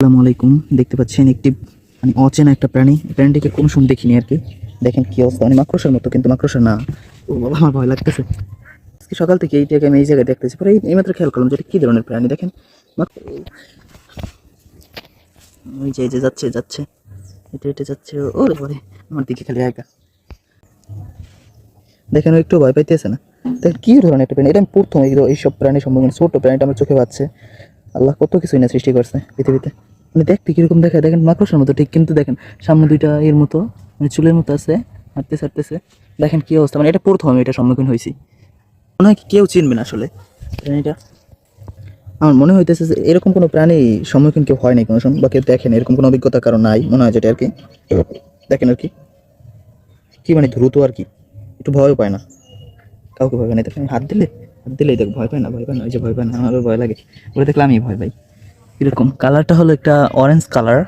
আসসালামু আলাইকুম। দেখতে পাচ্ছেন একটি মানে অচেনা একটা প্রাণী। প্রাণীটিকে কোনো সময় দেখিনি আর কি। দেখেন কি অবস্থা। মানে মাকড়সার মতো, কিন্তু মাকড়সা না। ও বাবা, আমার ভয় লাগতেছে। আজকে সকাল থেকে এইটাকে আমি এই জায়গায় দেখতেছি। পরে এই- এইমাত্র খেয়াল করলাম যে এটা কী ধরনের প্রাণী, দেখেন। ওই যে যাচ্ছে যাচ্ছে। এটা এটা যাচ্ছে। ওরে পরে আমার দিকে খালি একা দেখেন একটু ভয় পাইতেছে না। দেখেন, কী ধরনের একটা প্রাণী। এটা আমি প্রথম এই এইসব প্রাণী সম্পর্কে ছোট প্রাণীটা আমার চোখে পাচ্ছে। আল্লাহ কত কিছুই না সৃষ্টি করছে পৃথিবীতে। মানে দেখতে কীরকম দেখায়। দেখেন, মাকড়সার মতো, ঠিক কিন্তু দেখেন, সামনে দুইটা এর মতো মানে চুলের মতো আছে হাঁটতেছে হাঁটতেছে দেখেন কি অবস্থা মানে এটা প্রথম আমি এটা সম্মুখীন হয়েছি। মনে হয় কেউ চিনবে না আসলে। প্রাণীটা আমার মনে হইতেছে যে এরকম কোনো প্রাণী সম্মুখীন কেউ হয়নি কোনো সময়, বা কেউ দেখেন এরকম কোনো অভিজ্ঞতা কারণ নাই, মনে হয় যেটা আর কি। দেখেন আর কি। কি মানে দ্রুত আর কি, একটু ভয়ও পায় না। কাউকে ভয় পায় না, দেখেন, হাত দিলে, হাত দিলেই দেখ, ভয় পায় না, ভয় পায় না, ওই যে ভয় পায় না, আমারও ভয় লাগে। ওটা দেখলে আমি ভয় পাই। এরকম। কালারটা হলো একটা অরেঞ্জ কালার